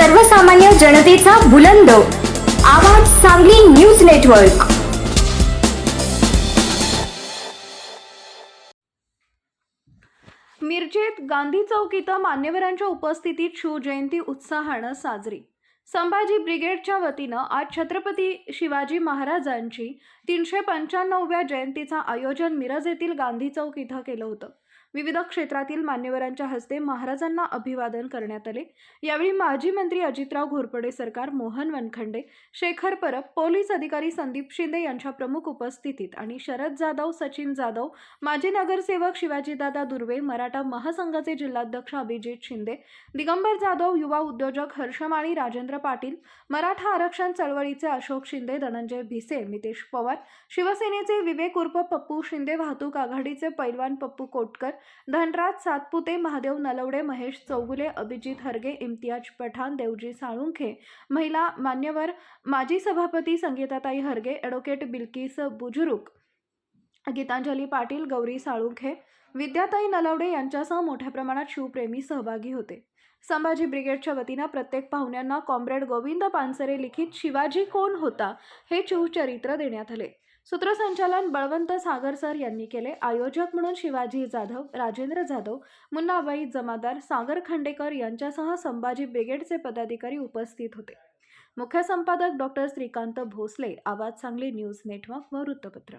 सर्वसामान्य जनतेचा बुलंद. आवाज सांगली न्यूज नेटवर्क. मिरजेत गांधी चौक इथं मान्यवरांच्या उपस्थितीत शिवजयंती उत्साहानं साजरी. संभाजी ब्रिगेडच्या वतीनं आज छत्रपती शिवाजी महाराजांची तीनशे पंच्याण्णवव्या जयंतीचं आयोजन मिरज येथील गांधी चौक इथं केलं होतं. विविध क्षेत्रातील मान्यवरांच्या हस्ते महाराजांना अभिवादन करण्यात आले. यावेळी माजी मंत्री अजितराव घोरपडे सरकार मोहन वनखंडे शेखर परब पोलीस अधिकारी संदीप शिंदे यांच्या प्रमुख उपस्थितीत आणि शरद जाधव सचिन जाधव माजी नगरसेवक शिवाजीदादा दुर्वे मराठा महासंघाचे जिल्हाध्यक्ष अभिजित शिंदे दिगंबर जाधव युवा उद्योजक हर्षमाळी राजेंद्र पाटील मराठा आरक्षण चळवळीचे अशोक शिंदे धनंजय भिसे नितेश पवार शिवसेनेचे विवेक उर्फ पप्पू शिंदे वाहतूक आघाडीचे पैलवान पप्पू कोटकर धनराज सातपुते महादेव नलवडे महेश चौगुले अभिजित हरगे इम्तियाज पठाण देवजी साळुंखे महिला मान्यवर माजी सभापती संगीताताई हरगे ॲडव्होकेट बिल्किस बुजुरुक गीतांजली पाटील गौरी साळुंखे विद्याताई नलवडे यांच्यासह मोठ्या प्रमाणात शिवप्रेमी सहभागी होते. संभाजी ब्रिगेडच्या वतीनं प्रत्येक पाहुण्यांना कॉम्रेड गोविंद पानसरे लिखित शिवाजी कोण होता हे शिवचरित्र देण्यात आले. सूत्रसंचालन बळवंत सागर सर यांनी केले. आयोजक म्हणून शिवाजी जाधव राजेंद्र जाधव मुन्नाबाई जमादार सागर खांडेकर यांच्यासह संभाजी ब्रिगेडचे पदाधिकारी उपस्थित होते. मुख्य संपादक डॉक्टर श्रीकांत भोसले आवाज सांगली न्यूज नेटवर्क व वृत्तपत्र.